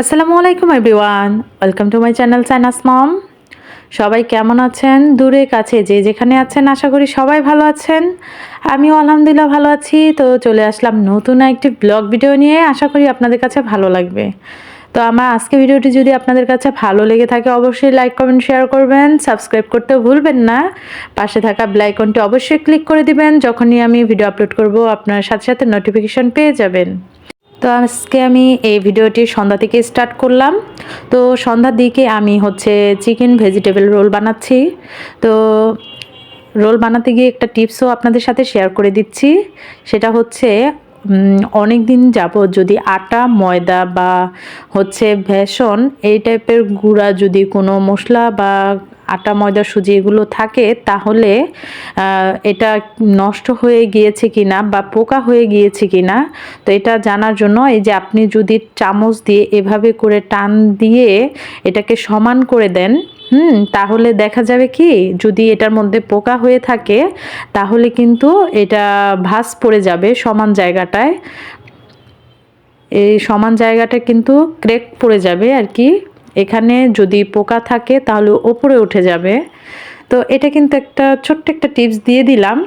আসসালামু আলাইকুম everyone welcome to my channel sinus মম সবাই কেমন আছেন? দূরে, কাছে, যে যেখানে আছেন, আশা করি সবাই ভালো আছেন। আমিও আলহামদুলিল্লাহ ভালো আছি। তো চলে আসলাম নতুন একটি ব্লগ ভিডিও নিয়ে। আশা করি আপনাদের কাছে ভালো লাগবে। তো আমার আজকে ভিডিওটি যদি আপনাদের কাছে ভালো লেগে থাকে, অবশ্যই লাইক কমেন্ট শেয়ার করবেন। সাবস্ক্রাইব করতেও ভুলবেন না। পাশে থাকা ব্লাইকনটি অবশ্যই ক্লিক করে দিবেন। যখনই আমি ভিডিও আপলোড করব, আপনার সাথে সাথে নোটিফিকেশন পেয়ে যাবেন। তো আজকে আমি এই ভিডিওটি সন্ধ্যা থেকে স্টার্ট করলাম। তো সন্ধ্যার দিকে আমি হচ্ছে চিকেন ভেজিটেবল রোল বানাচ্ছি। তো রোল বানাতে গিয়ে একটা টিপসও আপনাদের সাথে শেয়ার করে দিচ্ছি। সেটা হচ্ছে অনেক দিন যাবৎ যদি আটা, ময়দা বা হচ্ছে ভেষণ, এই টাইপের গুঁড়া যদি কোনো মশলা বা আটা, ময়দা, সুজি এগুলো থাকে, তাহলে এটা নষ্ট হয়ে গিয়েছে কিনা বা পোকা হয়ে গিয়েছে কিনা, তো এটা জানার জন্য এই যে আপনি যদি চামচ দিয়ে এভাবে করে টান দিয়ে এটাকে সমান করে দেন, হুম, তাহলে দেখা যাবে কি, যদি এটার মধ্যে পোকা হয়ে থাকে, তাহলে কিন্তু এটা ভাস পড়ে যাবে সমান জায়গাটায়। এই সমান জায়গাটা কিন্তু ক্রেক পড়ে যাবে আর কি। এখানে যদি পোকা থাকে তাহলে ওপরে উঠে যাবে। তো এটা কিন্তু একটা ছোট্ট একটা টিপস দিয়ে দিলাম।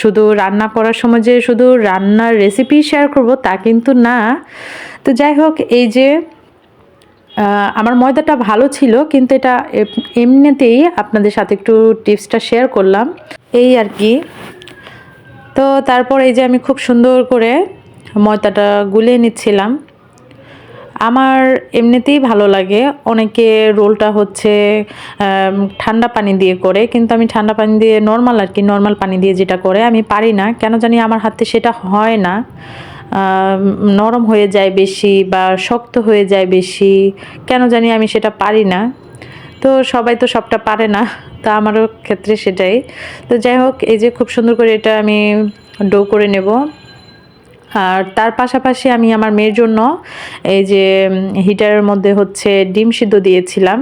শুধু রান্না করার সময় যে শুধু রান্নার রেসিপি শেয়ার করব তা কিন্তু না। তো যাই হোক, এই যে আমার ময়দাটা ভালো ছিল, কিন্তু এটা এমনিতেই আপনাদের সাথে একটু টিপসটা শেয়ার করলাম। এই আর কি। তো তারপর এই যে আমি খুব সুন্দর করে ময়দাটা গুলিয়ে নিচ্ছিলাম। আমার এমনিতেই ভালো লাগে। অনেকে রোলটা হচ্ছে ঠান্ডা পানি দিয়ে করে, কিন্তু আমি ঠান্ডা পানি দিয়ে নর্মাল আর কি নর্মাল পানি দিয়ে যেটা করে, আমি পারি না। কেন জানি আমার হাতে সেটা হয় না। নরম হয়ে যায় বেশি বা শক্ত হয়ে যায় বেশি, কেন জানি আমি সেটা পারি না। তো সবাই তো সবটা পারে না, তা আমারও ক্ষেত্রে সেটাই। তো যাই হোক, এই যে খুব সুন্দর করে এটা আমি ডো করে নেব। আর তার পাশাপাশি আমি আমার মেয়ের জন্য এই যে হিটারের মধ্যে হচ্ছে ডিম সিদ্ধ দিয়েছিলাম।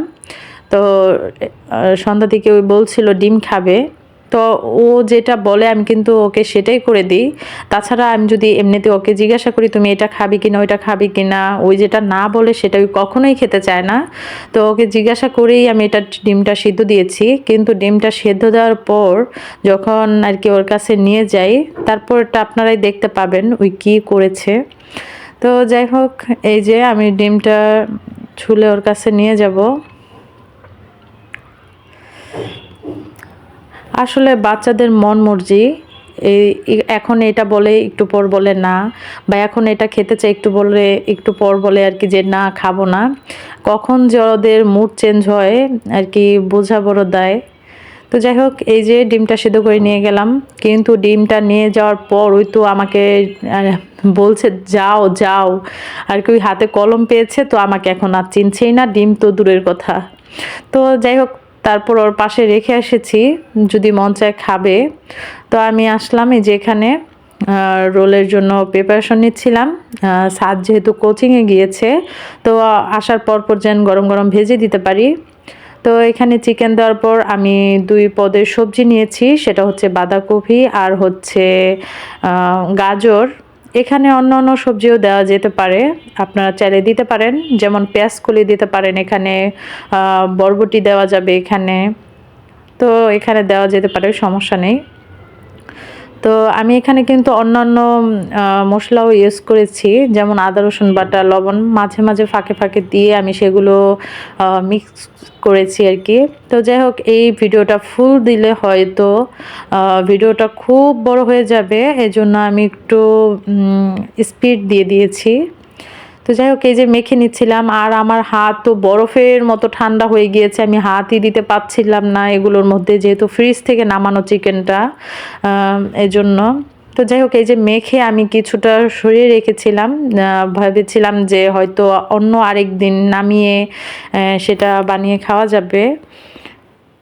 তো সন্ধ্যা থেকে ওই বলছিল ডিম খাবে। তো ও যেটা বলে আমি কিন্তু ওকে সেটাই করে দিই। তাছাড়া আমি যদি এমনিতে ওকে জিজ্ঞাসা করি, তুমি এটা খাবি কিনা, ওইটা খাবি কিনা? ওই যেটা না বলে সেটা কখনোই খেতে চায় না। তো ওকে জিজ্ঞাসা করেই আমি এটা ডিমটা সিদ্ধ দিয়েছি। কিন্তু ডিমটা সেদ্ধ দেওয়ার পর যখন আর কি ওর কাছে নিয়ে যাই তারপর এটা আপনারাই দেখতে পাবেন ওই কী করেছে। তো যাই হোক, এই যে আমি ডিমটা ছুলে ওর কাছে নিয়ে যাব। আসলে বাচ্চাদের মন মর্জি এখন এটা বলে একটু পর বলে না, বা এখন এটা খেতে চাই একটু বলে, একটু পর বলে আর কি যে না, খাব না। কখন যে ওদের মুড চেঞ্জ হয় আর কি বোঝা বড় দেয়। তো যাই হোক, এই যে ডিমটা সিদ্ধ করে নিয়ে গেলাম, কিন্তু ডিমটা নিয়ে যাওয়ার পর ওই তো আমাকে বলছে, যাও যাও। আর কি হাতে কলম পেয়েছে, তো আমাকে এখন আর চিনছেই না, ডিম তো দূরের কথা। তো যাই হোক তারপর ওর পাশে রেখে এসেছি, যদি মন চায় খাবে। তো আমি আসলাম, এই যে এখানে রোলের জন্য প্রিপারেশন নিচ্ছিলাম। সাদ যেহেতু কোচিংয়ে গিয়েছে, তো আসার পর পর যেন গরম গরম ভেজে দিতে পারি। তো এখানে চিকেন দেওয়ার পর আমি দুই পদের সবজি নিয়েছি, সেটা হচ্ছে বাঁধাকপি আর হচ্ছে গাজর। এখানে অন্য অন্য সবজিও দেওয়া যেতে পারে। আপনারা চাইলে দিতে পারেন। যেমন পেঁয়াজ কলি দিতে পারেন এখানে বরবটি দেওয়া যাবে এখানে। তো এখানে দেওয়া যেতে পারে, সমস্যা নেই। তো আমি এখানে কিন্তু অন্যান্য মশলাও ইউজ করেছি, যেমন আদা, রসুন, বাটা, লবণ, মাঝে মাঝে ফাঁকে ফাঁকে দিয়ে আমি সেগুলো মিক্স করেছি আর কি। তো যাই হোক, এই ভিডিওটা ফুল দিলে হয়তো ভিডিওটা খুব বড় হয়ে যাবে, এজন্য আমি একটু স্পিড দিয়ে দিয়েছি। তো যাই হোক, এই যে মেখে নিচ্ছিলাম, আর আমার হাত তো বরফের মতো ঠান্ডা হয়ে গিয়েছে, আমি হাতই দিতে পারছিলাম না এগুলোর মধ্যে, যেহেতু ফ্রিজ থেকে নামানো চিকেনটা এজন্য। তো যাই হোক, এই যে মেখে আমি কিছুটা সরিয়ে রেখেছিলাম ভেবেছিলাম যে হয়তো অন্য আরেক দিন নামিয়ে সেটা বানিয়ে খাওয়া যাবে,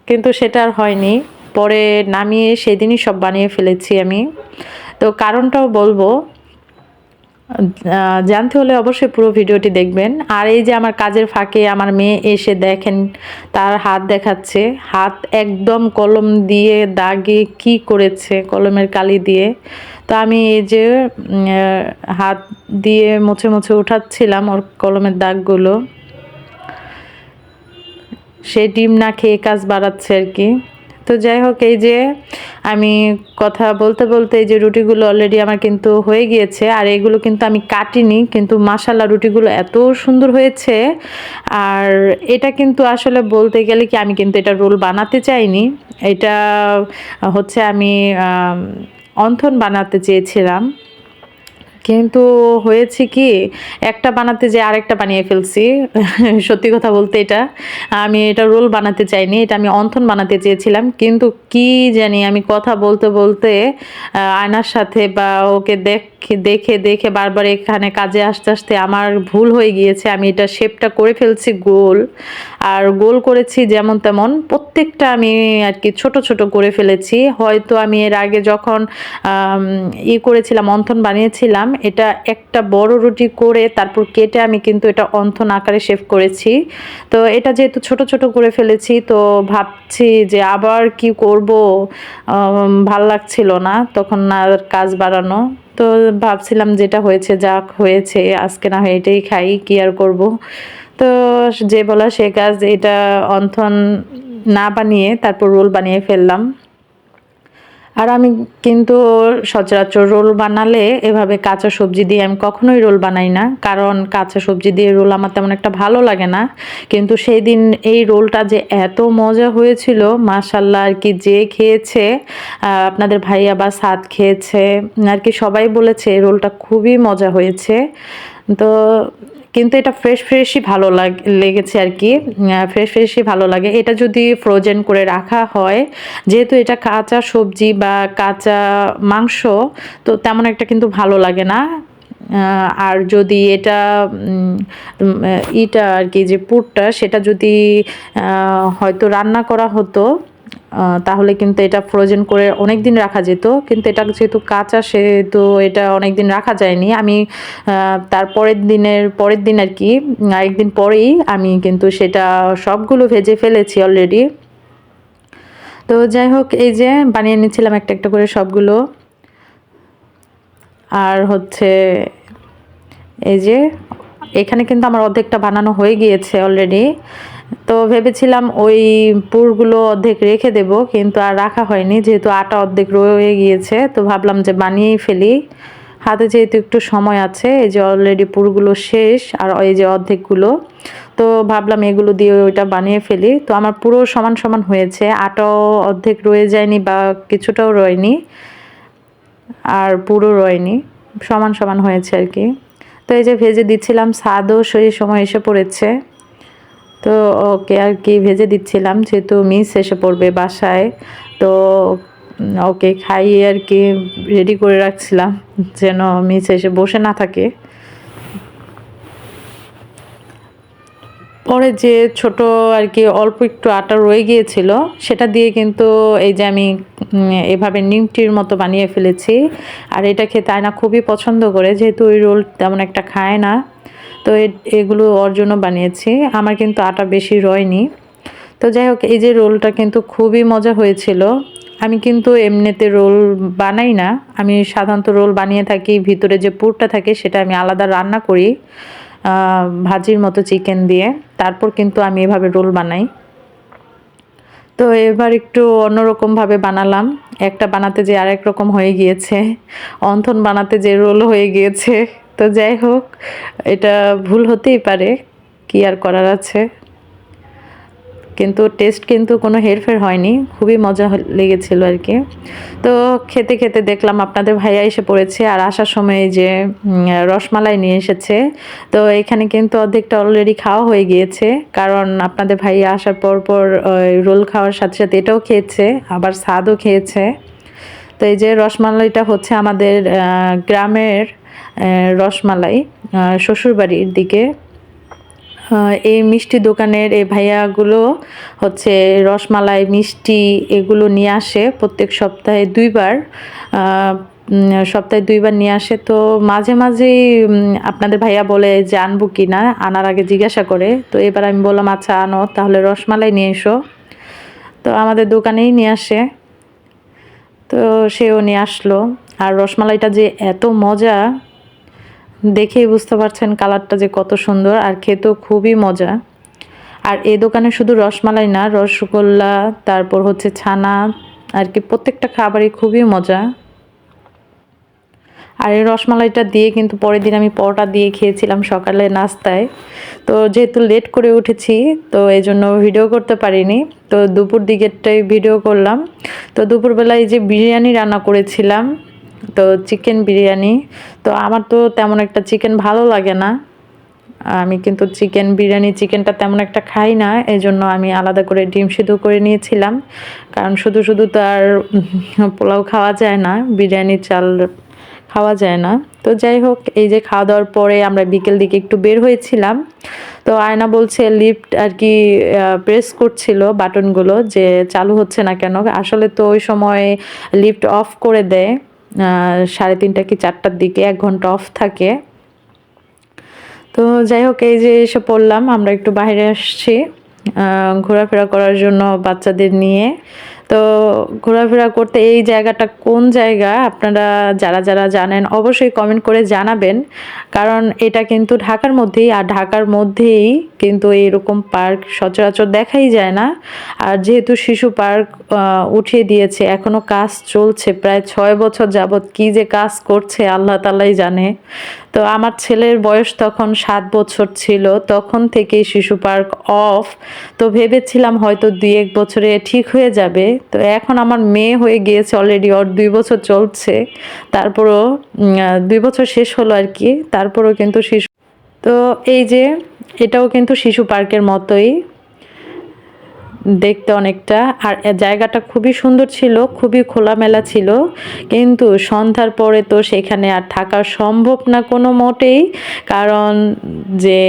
কিন্তু সেটা আর হয়নি। পরে নামিয়ে সেদিনই সব বানিয়ে ফেলেছি আমি। তো কারণটাও বলব জানতে হলে অবশ্যই পুরো ভিডিওটি দেখবেন। আর এই যে আমার কাজের ফাঁকে আমার মেয়ে এসে দেখেন, তার হাত দেখাচ্ছে। হাত একদম কলম দিয়ে দাগে কি করেছে, কলমের কালি দিয়ে। তো আমি এই যে হাত দিয়ে মুছে মুছে উঠাচ্ছিলাম ওর কলমের দাগগুলো। সে ডিম না খেয়ে কাজ বাড়াচ্ছে আর কি। তো যাই হোক, এই যে আমি কথা বলতে বলতে এই যে রুটিগুলো অলরেডি আমার কিন্তু হয়ে গিয়েছে, আর এগুলো কিন্তু আমি কাটিনি, কিন্তু মাসাল্লা রুটিগুলো এত সুন্দর হয়েছে। আর এটা কিন্তু আসলে বলতে গেলে কি, আমি কিন্তু এটা রোল বানাতে চাইনি। এটা হচ্ছে আমি, অন্থন বানাতে চেয়েছিলাম। কিন্তু হয়েছে কি, একটা বানাতে যে আরেকটা বানিয়ে ফেলছি। সত্যি কথা বলতে এটা, আমি এটা রোল বানাতে চাইনি, এটা আমি অন্থন বানাতে চেয়েছিলাম, কিন্তু কি জানি আমি কথা বলতে বলতে আয়নার সাথে বা ওকে দেখে দেখে দেখে বারবার এখানে কাজে আসতে আসতে আমার ভুল হয়ে গিয়েছে, আমি এটা শেপটা করে ফেলছি গোল। আর গোল করেছি যেমন তেমন, প্রত্যেকটা আমি আর কি ছোট ছোট করে ফেলেছি। হয়তো আমি এর আগে যখন ই করেছিলাম, অন্থন বানিয়েছিলাম এটা একটা বড় রুটি করে তারপর কেটে আমি কিন্তু এটা অন্থন আকারে শেভ করেছি। তো এটা যেহেতু ছোট ছোট করে ফেলেছি, তো ভাবছি যে আবার কি করব ভালো লাগছিল না তখন আর কাজ বাড়ানো। তো ভাবছিলাম যেটা হয়েছে যাক হয়েছে, আজকে না হয় এটাই খাই, কি আর করব? তো যে বলা সে কাজ, এটা অন্থন না বানিয়ে তারপর রোল বানিয়ে ফেললাম। আর আমি কিন্তু সচরাচর রোল বানালে এভাবে কাঁচা সবজি দিয়ে আমি কখনোই রোল বানাই না। কারণ কাঁচা সবজি দিয়ে রোল আমার তেমন একটা ভালো লাগে না। কিন্তু সেই দিন এই রোলটা যে এত মজা হয়েছিল মাশাল্লাহ আর কি যে খেয়েছে আপনাদের ভাইয়া বা সাদ খেয়েছে, আর কি সবাই বলেছে এই রোলটা খুবই মজা হয়েছে। তো কিন্তু এটা ফ্রেশ ফ্রেশই ভালো লাগ, লেগেছে আর কি। ফ্রেশ ফ্রেশই ভালো লাগে। এটা যদি ফ্রোজেন করে রাখা হয়, যেহেতু এটা কাঁচা সবজি বা কাঁচা মাংস, তো তেমন একটা কিন্তু ভালো লাগে না। আর যদি এটা ইটা আর কি যে পুরটা, সেটা যদি হয়তো রান্না করা হতো তাহলে কিন্তু এটা ফ্রোজেন করে অনেক দিন রাখা যেত, কিন্তু এটা যেহেতু কাঁচা, সেহেতু এটা অনেক দিন রাখা যায়নি। আমি তার পরের দিনের, পরের দিন আর কি একদিন পরেই আমি কিন্তু সেটা সবগুলো ভেজে ফেলেছি অলরেডি তো যাই হোক, এই যে বানিয়ে নিচ্ছিলাম একটা একটা করে সবগুলো। আর হচ্ছে এই যে, এখানে কিন্তু আমার অর্ধেকটা বানানো হয়ে গিয়েছে অলরেডি তো ভেবেছিলাম ওই পুরগুলো অর্ধেক রেখে দেব, কিন্তু আর রাখা হয়নি, যেহেতু আটা অর্ধেক রয়ে গিয়েছে, তো ভাবলাম যে বানিয়েই ফেলি। হাতে যেহেতু একটু সময় আছে, এই যে অলরেডি পুরগুলো শেষ আর এই যে অর্ধেকগুলো, তো ভাবলাম এগুলো দিয়ে ওইটা বানিয়ে ফেলি। তো আমার পুরো সমান সমান হয়েছে, আটাও অর্ধেক রয়ে যায়নি বা কিছুটাও রয়নি, আর পুরো রয়নি, সমান সমান হয়েছে আর কি। তো এই যে ভেজে দিচ্ছিলাম, স্বাদও সেই সময় এসে পড়েছে। তো ওকে আর কি ভেজে দিচ্ছিলাম, যেহেতু মিস এসে পড়বে বাসায়, তো ওকে খাইয়ে আর কি রেডি করে রাখছিলাম, যেন মিস এসে বসে না থাকে। পরে যে ছোট আর কি অল্প একটু আটা রয়ে গিয়েছিল, সেটা দিয়ে কিন্তু এই যে আমি এভাবে নিমটির মতো বানিয়ে ফেলেছি, আর এটা খেতে আয়না খুবই পছন্দ করে, যেহেতু ওই রোল তেমন একটা খায় না। তো এগুলো ওর জন্য বানিয়েছি। আমার কিন্তু আটা বেশি রয়নি। তো যাই হোক, এই যে রোলটা কিন্তু খুবই মজা হয়েছিল। আমি কিন্তু এমনিতে রোল বানাই না। আমি সাধারণত রোল বানিয়ে থাকি, ভিতরে যে পুরটা থাকে সেটা আমি আলাদা রান্না করি ভাজির মতো চিকেন দিয়ে। তারপর কিন্তু আমি এভাবে রোল বানাই। তো এবার একটু অন্যরকমভাবে বানালাম। একটা বানাতে যে আরেক রকম হয়ে গিয়েছে। অন্থন বানাতে যে রোল হয়ে গিয়েছে। তো যাই হোক, এটা ভুল হতেই পারে, কি আর করার আছে। কিন্তু টেস্ট কিন্তু কোনো হেরফের হয়নি, খুবই মজা লেগেছিল আর কি। তো খেতে খেতে দেখলাম আপনাদের ভাইয়া এসে পড়েছে, আর আসার সময় যে রসমালাই নিয়ে এসেছে। তো এখানে কিন্তু অর্ধেকটা অলরেডি খাওয়া হয়ে গিয়েছে, কারণ আপনাদের ভাইয়া আসার পর পর রোল খাওয়ার সাথে সাথে এটাও খেয়েছে, আবার স্বাদও খেয়েছে। তো এই যে রসমালাইটা হচ্ছে আমাদের গ্রামের রসমালাই শ্বশুরবাড়ির দিকে। এই মিষ্টি দোকানের এই ভাইয়াগুলো হচ্ছে রসমালাই, মিষ্টি এগুলো নিয়ে আসে প্রত্যেক সপ্তাহে দুইবার। সপ্তাহে দুইবার নিয়ে আসে। তো মাঝে মাঝেই আপনাদের ভাইয়া বলে যে আনব কি না, আনার আগে জিজ্ঞাসা করে। তো এবার আমি বললাম আচ্ছা আনো, তাহলে রসমালাই নিয়ে এসো। তো আমাদের দোকানেই নিয়ে আসে। তো সেও নিয়ে আসলো। আর রসমালাইটা যে এত মজা দেখেই বুঝতে পারছেন কালারটা যে কত সুন্দর আর খেতেও খুবই মজা। আর এই দোকানে শুধু রসমালাই না, রসগোল্লা, তারপর হচ্ছে ছানা, আর কি প্রত্যেকটা খাবারই খুবই মজা। আর এই রসমালাইটা দিয়ে কিন্তু পরের দিন আমি পরোটা দিয়ে খেয়েছিলাম সকালে নাস্তায়। তো যেহেতু লেট করে উঠেছি, তো এই জন্য ভিডিও করতে পারিনি। তো দুপুর দিকেরটাই ভিডিও করলাম। তো দুপুরবেলায় যে বিরিয়ানি রান্না করেছিলাম তো চিকেন বিরিয়ানি। তো আমার তো তেমন একটা চিকেন ভালো লাগে না। আমি কিন্তু চিকেন বিরিয়ানি চিকেনটা তেমন একটা খাই না। এই জন্য আমি আলাদা করে ডিম সিদ্ধ করে নিয়েছিলাম। কারণ শুধু শুধু তো আর পোলাও খাওয়া যায় না, বিরিয়ানি, চাল খাওয়া যায় না। তো যাই হোক, এই যে খাওয়া দাওয়ার পরে আমরা বিকেল দিকে একটু বের হয়েছিলাম। তো আয়না বলছে লিফট আর কি প্রেস করছিল বাটনগুলো যে চালু হচ্ছে না কেন? আসলে তো ওই সময় লিফট অফ করে দেয়। সাড়ে তিনটা কি চারটার দিকে, এক ঘণ্টা অফ থাকে। তো যাই হোক, এই যে এসে পড়লাম, আমরা একটু বাইরে আসছি। ঘোরাফেরা করার জন্য বাচ্চাদের নিয়ে। তো ঘোরাফেরা করতে এই জায়গাটা কোন জায়গা আপনারা যারা যারা জানেন অবশ্যই কমেন্ট করে জানাবেন। কারণ এটা কিন্তু ঢাকার মধ্যেই, আর ঢাকার মধ্যেই কিন্তু এরকম পার্ক সচরাচর দেখাই যায় না। আর যেহেতু শিশু পার্ক উঠিয়ে দিয়েছে এখনও কাজ চলছে, প্রায় ছয় বছর যাবৎ কি যে কাজ করছে আল্লাহ তালাই জানে। তো আমার ছেলের বয়স তখন সাত বছর ছিল, তখন থেকেই শিশু পার্ক অফ তো ভেবেছিলাম হয়তো দুই এক বছরে ঠিক হয়ে যাবে তো এখন আমার মেয়ে হয়ে গিয়েছে অলরেডি ওর দুই বছর চলছে। তারপরও দুই বছর শেষ হলো আর কি। তারপরও কিন্তু শিশু তো এই যে, এটাও কিন্তু শিশু পার্কের মতোই। দেখতে অনেকটা। আর জায়গাটা খুবই সুন্দর ছিল, খুবই খোলামেলা ছিল। কিন্তু সন্ধ্যার পরে তো সেখানে আর থাকা সম্ভব না কোনো মোটেই। কারণ যে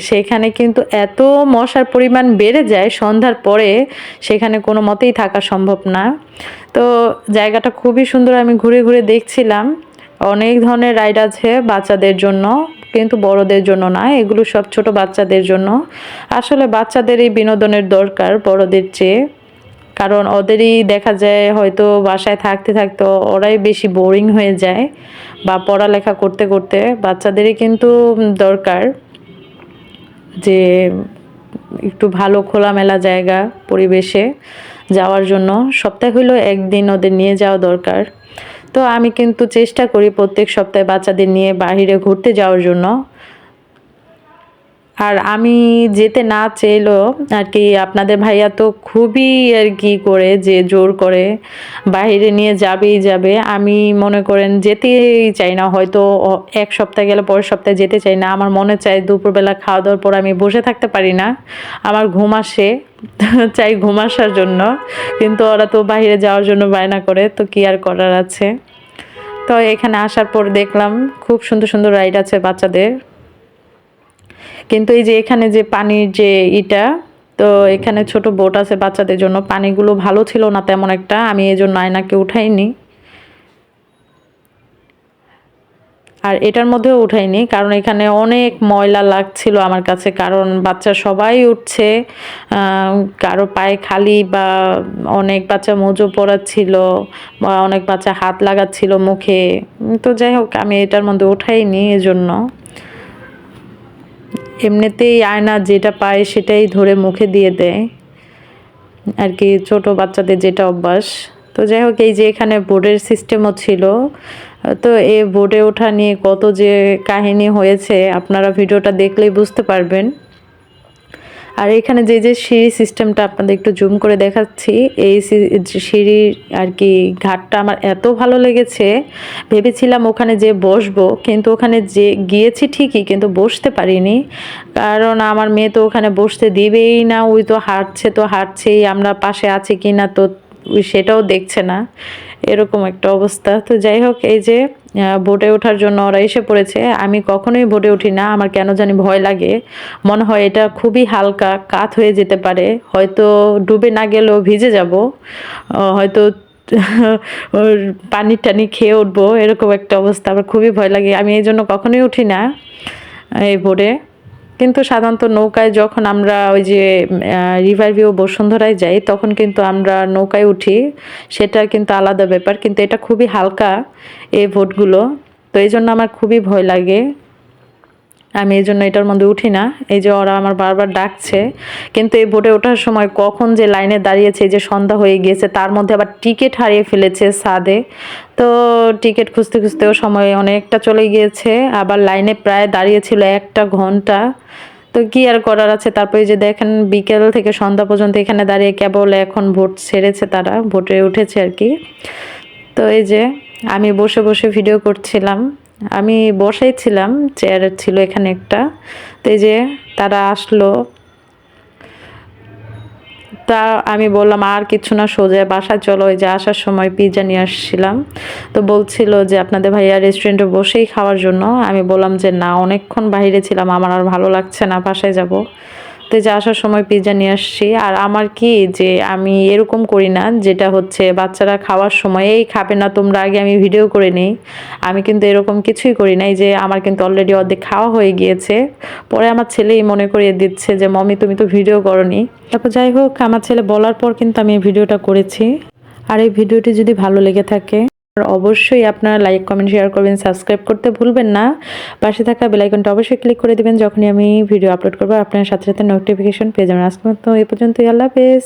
সেখানে কিন্তু এত মশার পরিমাণ বেড়ে যায় সন্ধ্যার পরে, সেখানে কোনো মতেই থাকা সম্ভব না। তো জায়গাটা খুবই সুন্দর আমি ঘুরে ঘুরে দেখছিলাম। অনেক ধরনের রাইড আছে বাচ্চাদের জন্য। কিন্তু বড়দের জন্য না, এগুলো সব ছোট বাচ্চাদের জন্য। আসলে বাচ্চাদের এই বিনোদনের দরকার বড়দের চেয়ে। কারণ ওদেরই দেখা যায় হয়তো বাসায় থাকতে থাকতে ওরাই বেশি বোরিং হয়ে যায় বা পড়ালেখা করতে করতে। বাচ্চাদেরই কিন্তু দরকার যে একটু ভালো খোলামেলা জায়গা, পরিবেশে যাওয়ার জন্য। সপ্তাহে হইলেও একদিন ওদের নিয়ে যাওয়া দরকার। তো আমি কিন্তু চেষ্টা করি প্রত্যেক সপ্তাহে বাচ্চাদের নিয়ে বাহিরে ঘুরতে যাওয়ার জন্য। আর আমি যেতে না চাইলেও আর কি আপনাদের ভাইয়া তো খুবই আর কি করে যে জোর করে বাহিরে নিয়ে যাবেই যাবে। আমি মনে করেন যেতেই চাই না, হয়তো এক সপ্তাহ গেলে পরের সপ্তাহে যেতে চাই না। আমার মনে চাই দুপুরবেলা খাওয়া দাওয়ার পর আমি বসে থাকতে পারি না। আমার ঘুম আসে, চাই ঘুম আসার জন্য। কিন্তু ওরা তো বাহিরে যাওয়ার জন্য বায়না করে, তো কি আর করার আছে? তো এখানে আসার পর দেখলাম খুব সুন্দর সুন্দর রাইড আছে বাচ্চাদের। কিন্তু এই যে এখানে যে পানির যে ইটা, তো এখানে ছোট বোট আছে বাচ্চাদের জন্য। পানিগুলো ভালো ছিল না তেমন একটা, আমি এই জন্য আয়নাকে উঠাইনি। আর এটার মধ্যেও উঠাইনি, কারণ এখানে অনেক ময়লা লাগছিল আমার কাছে, কারণ বাচ্চা সবাই উঠছে কারও পায়ে খালি বা অনেক বাচ্চা মোজো পড়াচ্ছিল বা অনেক বাচ্চা হাত লাগাচ্ছিল মুখে, তো যাই হোক, আমি এটার মধ্যে উঠাইনি এজন্য। এমনিতেই আয়না যেটা পায় সেটাই ধরে মুখে দিয়ে দেয়, আর কি ছোট বাচ্চাদের যেটা অভ্যাস। তো যাই হোক, এই যে এখানে বোর্ডের সিস্টেমও ছিল তো এ বোর্ডে ওঠা নিয়ে কত যে কাহিনী হয়েছে, আপনারা ভিডিওটা দেখলেই বুঝতে পারবেন। আর এখানে যে যে সিঁড়ি সিস্টেমটা আপনাদের একটু জুম করে দেখাচ্ছি, এই সিঁড়ি আর কি ঘাটটা আমার এত ভালো লেগেছে। ভেবেছিলাম ওখানে যে বসবো, কিন্তু ওখানে যে গিয়েছি ঠিকই, কিন্তু বসতে পারিনি। কারণ আমার মেয়ে তো ওখানে বসতে দিবেই না, ওই তো হাঁটছে তো হাঁটছেই, আমরা পাশে আছি কি না তো সেটাও দেখছে না। এরকম একটা অবস্থা। তো যাই হোক, এই যে ভোটে ওঠার জন্য ওরা এসে পড়েছে। আমি কখনোই ভোটে উঠি না, আমার কেন জানি ভয় লাগে। মনে হয় এটা খুবই হালকা কাত হয়ে যেতে পারে। হয়তো ডুবে না গেলেও ভিজে যাব। হয়তো পানি টানি খেয়ে উঠবো, এরকম একটা অবস্থা। আমার খুবই ভয় লাগে। আমি এই জন্য কখনোই উঠি না এই বোটে কিন্তু সাধারণত নৌকায় যখন আমরা ওই যে রিভার ভিউ বসুন্ধরায় যাই, তখন কিন্তু আমরা নৌকায় উঠি। সেটা কিন্তু আলাদা ব্যাপার, কিন্তু এটা খুবই হালকা এই ভোটগুলো তো এই জন্য আমার খুবই ভয় লাগে। আমি এই জন্য এটার মধ্যে উঠি না। এই যে ওরা আমার বারবার ডাকছে। কিন্তু এই বোটে ওঠার সময় কখন যে লাইনে দাঁড়িয়েছে যে সন্ধ্যা হয়ে গিয়েছে, তার মধ্যে আবার টিকিট হারিয়ে ফেলেছে সাদে। তো টিকিট খুঁজতে খুঁজতেও সময় অনেকটা চলে গিয়েছে। আবার লাইনে প্রায় দাঁড়িয়েছিল একটা ঘণ্টা। তো কি আর করার আছে? তারপরে যে দেখেন, বিকেল থেকে সন্ধ্যা পর্যন্ত এখানে দাঁড়িয়ে কেবল এখন ভোট ছেড়েছে তারা, ভোটে উঠেছে আর কি। তো এই যে আমি বসে বসে ভিডিও করছিলাম। আমি বসেই ছিলাম চেয়ার ছিল এখানে একটা। তো যে তারা আসলো। তা আমি বললাম, আর কিছু না, সোজা বাসায় চলো। ওই যে আসার সময় পিৎজা নিয়ে আসছিলাম। তো বলছিল যে, আপনাদের ভাইয়া রেস্টুরেন্টে বসেই খাওয়ার জন্য। আমি বললাম যে, না, অনেকক্ষণ বাইরে ছিলাম, আমার আর ভালো লাগছে না, বাসায় যাব। তো এই যে আসার সময় পিৎজা নিয়ে আসছি। আর আমার কি যে আমি এরকম করি না, যেটা হচ্ছে বাচ্চারা খাওয়ার সময়, এই খাবে না, তোমরা আগে আমি ভিডিও করে নিই। আমি কিন্তু এরকম কিছুই করি নাই যে আমার কিন্তু অলরেডি অর্ধেক খাওয়া হয়ে গিয়েছে। পরে আমার ছেলেই মনে করিয়ে দিচ্ছে যে মমি তুমি তো ভিডিও করনি। তারপর যাই হোক, আমার ছেলে বলার পর কিন্তু আমি ভিডিওটা করেছি। আর এই ভিডিওটি যদি ভালো লেগে থাকে অবশ্যই আপনারা লাইক কমেন্ট শেয়ার করবেন সাবস্ক্রাইব করতে ভুলবেন না। পাশে থাকা বেলাইকনটা অবশ্যই ক্লিক করে দেবেন, যখনই আমি ভিডিও আপলোড করব আপনার সাথে সাথে নোটিফিকেশন পেয়ে যাবেন। আজকে মতো এই পর্যন্তই, আল্লাহ হাফেজ।